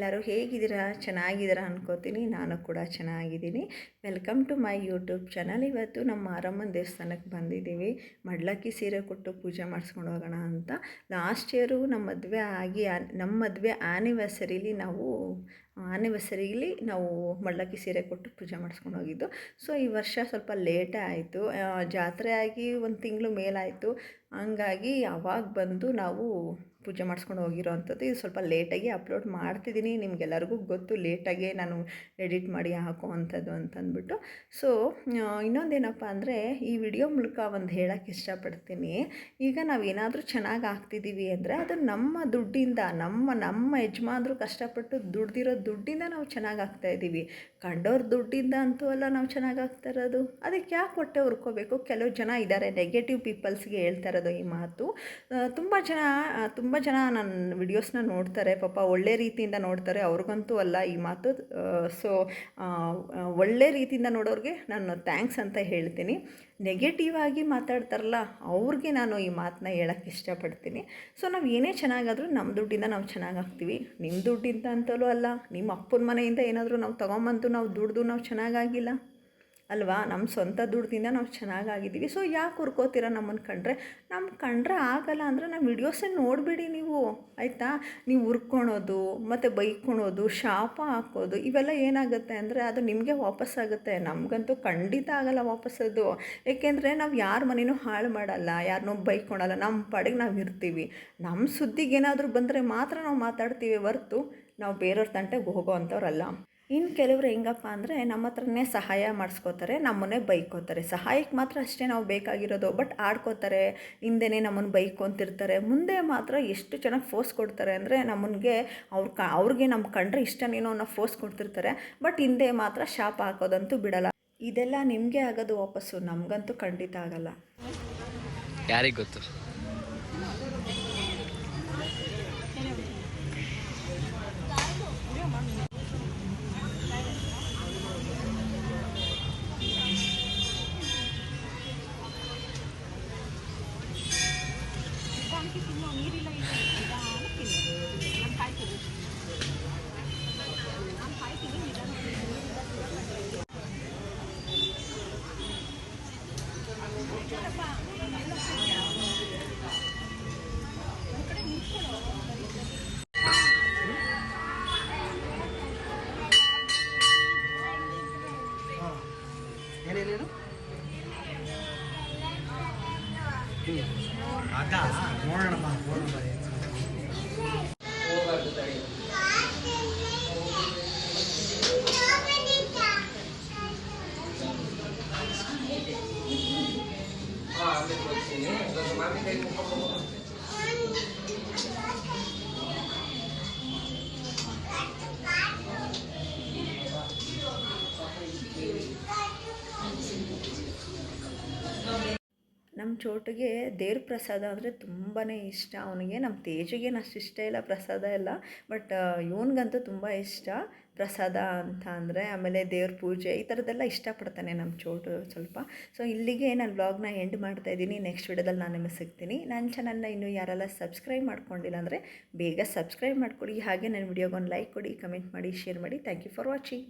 ಎಲ್ಲರೂ ಹೇಗಿದ್ದೀರಾ? ಚೆನ್ನಾಗಿದ್ದೀರಾ ಅನ್ಕೋತೀನಿ. ನಾನು ಕೂಡ ಚೆನ್ನಾಗಿದ್ದೀನಿ. Welcome to my YouTube channel ಇವತ್ತು ನಮ್ಮ ಮಾರಮ್ಮನ ದೇವಸ್ಥಾನಕ್ಕೆ ಬಂದಿದ್ದೀವಿ. ಮಡ್ಲಕ್ಕಿ ಸೀರೆ ಕೊಟ್ಟು ಪೂಜೆ ಮಾಡಿಸ್ಕೊಂಡು ಹೋಗೋಣ ಅಂತ. ಲಾಸ್ಟ್ ಇಯರು ನಮ್ಮ ಮದುವೆ ಆಗಿ ನಮ್ಮ ಮದುವೆ ಆ್ಯನಿವರ್ಸರಿಲಿ ನಾವು ಆ್ಯನಿವರ್ಸರಿಲಿ ನಾವು ಮಳ್ಳಕ್ಕಿ ಸೀರೆ ಕೊಟ್ಟು ಪೂಜೆ ಮಾಡಿಸ್ಕೊಂಡು ಹೋಗಿದ್ದು. ಸೊ ಈ ವರ್ಷ ಸ್ವಲ್ಪ ಲೇಟೇ ಆಯಿತು. ಜಾತ್ರೆ ಆಗಿ ಒಂದು ತಿಂಗಳು ಮೇಲಾಯಿತು. ಹಂಗಾಗಿ ಅವಾಗ ಬಂದು ನಾವು ಪೂಜೆ ಮಾಡಿಸ್ಕೊಂಡು ಹೋಗಿರೋ ಅಂಥದ್ದು ಇದು ಸ್ವಲ್ಪ ಲೇಟಾಗಿ ಅಪ್ಲೋಡ್ ಮಾಡ್ತಿದ್ದೀನಿ. ನಿಮಗೆಲ್ಲರಿಗೂ ಗೊತ್ತು ಲೇಟಾಗಿ ನಾನು ಎಡಿಟ್ ಮಾಡಿ ಹಾಕೋ ಅಂಥದ್ದು ಅಂತಂದ್ಬಿಟ್ಟು ಸೊ ಇನ್ನೊಂದೇನಪ್ಪ ಅಂದರೆ ಈ ವಿಡಿಯೋ ಮೂಲಕ ಒಂದು ಹೇಳೋಕ್ಕೆ ಇಷ್ಟಪಡ್ತೀನಿ. ಈಗ ನಾವು ಏನಾದರೂ ಚೆನ್ನಾಗಿ ಆಗ್ತಿದ್ದೀವಿ ಅಂದರೆ ಅದು ನಮ್ಮ ದುಡ್ಡಿಂದ, ನಮ್ಮ ನಮ್ಮ ಯಜಮಾನರು ಕಷ್ಟಪಟ್ಟು ದುಡ್ದಿರೋ ದುಡ್ಡಿಂದ ನಾವು ಚೆನ್ನಾಗಿ ಆಗ್ತಾ ಇದ್ದೀವಿ. ಕಂಡೋರ್ ದುಡ್ಡಿಂದ ಅಂತೂ ಅಲ್ಲ ನಾವು ಚೆನ್ನಾಗಿ ಆಗ್ತಾ ಇರೋದು. ಅದಕ್ಕೆ ಯಾಕೆ ಹೊಟ್ಟೆ ಹುರ್ಕೋಬೇಕು ಕೆಲವು ಜನ ಇದ್ದಾರೆ ನೆಗೆಟಿವ್ ಪೀಪಲ್ಸ್ಗೆ ಹೇಳ್ತಾ ಇರೋದು ಈ ಮಾತು. ತುಂಬ ಜನ ತುಂಬ ಜನ ನನ್ನ ವಿಡಿಯೋಸ್ನ ನೋಡ್ತಾರೆ. ಪಾಪ ಒಳ್ಳೆ ರೀತಿಯಿಂದ ನೋಡ್ತಾರೆ. ಅವ್ರಿಗಂತೂ ಅಲ್ಲ ಈ ಮಾತು. ಸೊ ಒಳ್ಳೆ ರೀತಿಯಿಂದ ನೋಡೋರಿಗೆ ನಾನು ಥ್ಯಾಂಕ್ಸ್ ಅಂತ ಹೇಳ್ತೀನಿ. ನೆಗೆಟಿವ್ ಆಗಿ ಮಾತಾಡ್ತಾರಲ್ಲ, ಅವ್ರಿಗೆ ನಾನು ಈ ಮಾತನ್ನ ಹೇಳೋಕ್ಕೆ ಇಷ್ಟಪಡ್ತೀನಿ. ಸೊ ನಾವು ಏನೇ ಚೆನ್ನಾಗಾದರೂ ನಮ್ಮ ದುಡ್ಡಿಂದ ನಾವು ಚೆನ್ನಾಗಾಗ್ತೀವಿ. ನಿಮ್ಮ ದುಡ್ಡಿಂದ ಅಂತಲೂ ಅಲ್ಲ ನಿಮ್ಮ ಅಪ್ಪನ ಮನೆಯಿಂದ ಏನಾದರೂ ನಾವು ತೊಗೊಂಬಂತು ನಾವು ದುಡ್ದು ನಾವು ಚೆನ್ನಾಗಾಗಿಲ್ಲ? ಅಲ್ವಾ? ನಮ್ಮ ಸ್ವಂತ ದುಡ್ಡಿಂದ ನಾವು ಚೆನ್ನಾಗಾಗಿದ್ದೀವಿ. ಸೊ ಯಾಕೆ ಹುರ್ಕೋತೀರ ನಮ್ಮನ್ನು ಕಂಡ್ರೆ? ನಮ್ಮ ಕಂಡ್ರೆ ಆಗಲ್ಲ ಅಂದರೆ ನಮ್ಮ ವಿಡಿಯೋಸೇ ನೋಡಿಬಿಡಿ ನೀವು. ಆಯಿತಾ? ನೀವು ಹುರ್ಕೊಳೋದು, ಮತ್ತು ಬೈಕೊಳೋದು, ಶಾಪ ಹಾಕೋದು, ಇವೆಲ್ಲ ಏನಾಗುತ್ತೆ ಅಂದರೆ ಅದು ನಿಮಗೆ ವಾಪಸ್ ಆಗುತ್ತೆ. ನಮಗಂತೂ ಖಂಡಿತ ಆಗಲ್ಲ ವಾಪಸ್ಸದು. ಏಕೆಂದರೆ ನಾವು ಯಾರ ಮನೇನೂ ಹಾಳು ಮಾಡಲ್ಲ ಯಾರನ್ನೂ ಬೈಕೊಳಲ್ಲ. ನಮ್ಮ ಪಾಡಿಗೆ ನಾವು ಇರ್ತೀವಿ. ನಮ್ಮ ಸುದ್ದಿಗೆ ಏನಾದರೂ ಬಂದರೆ ಮಾತ್ರ ನಾವು ಮಾತಾಡ್ತೀವಿ. ಹೊರ್ತು ನಾವು ಬೇರೆಯವ್ರ ತಂಟೆಗೆ ಹೋಗೋ ಅಂಥವ್ರಲ್ಲ. ಇನ್ನು ಕೆಲವರು ಹೆಂಗಪ್ಪ ಅಂದರೆ ನಮ್ಮ ಹತ್ರನೇ ಸಹಾಯ ಮಾಡಿಸ್ಕೋತಾರೆ, ನಮ್ಮನ್ನೇ ಬೈಕೋತಾರೆ. ಸಹಾಯಕ್ಕೆ ಮಾತ್ರ ಅಷ್ಟೇ ನಾವು ಬೇಕಾಗಿರೋದು, ಬಟ್ ಆಡ್ಕೋತಾರೆ, ಹಿಂದೆನೇ ನಮ್ಮನ್ನು ಬೈಕೊಂತಿರ್ತಾರೆ. ಮುಂದೆ ಮಾತ್ರ ಎಷ್ಟು ಚೆನ್ನಾಗಿ ಫೋರ್ಸ್ ಕೊಡ್ತಾರೆ ಅಂದರೆ ನಮ್ಮನಿಗೆ ಅವ್ರ ಕ, ಅವ್ರಿಗೆ ನಮ್ಮ ಕಂಡ್ರೆ ಇಷ್ಟನೇನೋ ಅನ್ನೋ ಫೋರ್ಸ್ ಕೊಡ್ತಿರ್ತಾರೆ, ಬಟ್ ಹಿಂದೆ ಮಾತ್ರ ಶಾಪ ಹಾಕೋದಂತೂ ಬಿಡಲ್ಲ. ಇದೆಲ್ಲ ನಿಮಗೆ ಆಗೋದು ವಾಪಸ್ಸು, ನಮಗಂತೂ ಖಂಡಿತ ಆಗಲ್ಲ. ಯಾರಿಗೆ ಗೊತ್ತು? ಏನೇನೇನು அதான் போறேன் போறேன் ಚೋಟಿಗೆ ದೇವ್ರ ಪ್ರಸಾದ ಅಂದರೆ ತುಂಬಾ ಇಷ್ಟ. ಅವನಿಗೆ ನಮ್ಮ ತೇಜಿಗೇನು ಅಷ್ಟು ಇಷ್ಟ ಇಲ್ಲ ಪ್ರಸಾದ ಎಲ್ಲ, ಬಟ್ ಇವನಿಗಂತೂ ತುಂಬ ಇಷ್ಟ ಪ್ರಸಾದ ಅಂತ ಅಂದರೆ, ಆಮೇಲೆ ದೇವ್ರ ಪೂಜೆ ಈ ಥರದ್ದೆಲ್ಲ ಇಷ್ಟಪಡ್ತಾನೆ ನಮ್ಮ ಚೋಟು ಸ್ವಲ್ಪ. ಸೊ ಇಲ್ಲಿಗೆ ನಾನು ವ್ಲಾಗ್ನ ಎಂಡ್ ಮಾಡ್ತಾ ಇದ್ದೀನಿ. ನೆಕ್ಸ್ಟ್ ವಿಡಿಯೋದಲ್ಲಿ ನಾನು ನಿಮಗೆ ಸಿಗ್ತೀನಿ. ನನ್ನ ಚಾನಲ್ನ ಇನ್ನೂ ಯಾರೆಲ್ಲ ಸಬ್ಸ್ಕ್ರೈಬ್ ಮಾಡ್ಕೊಂಡಿಲ್ಲ ಅಂದರೆ, ಬೇಗ ಸಬ್ಸ್ಕ್ರೈಬ್ ಮಾಡ್ಕೊಳ್ಳಿ ಹಾಗೆ ನನ್ನ ವಿಡಿಯೋಗೆ ಒಂದು ಲೈಕ್ ಕೊಡಿ ಕಮೆಂಟ್ ಮಾಡಿ ಶೇರ್ ಮಾಡಿ. Thank you for watching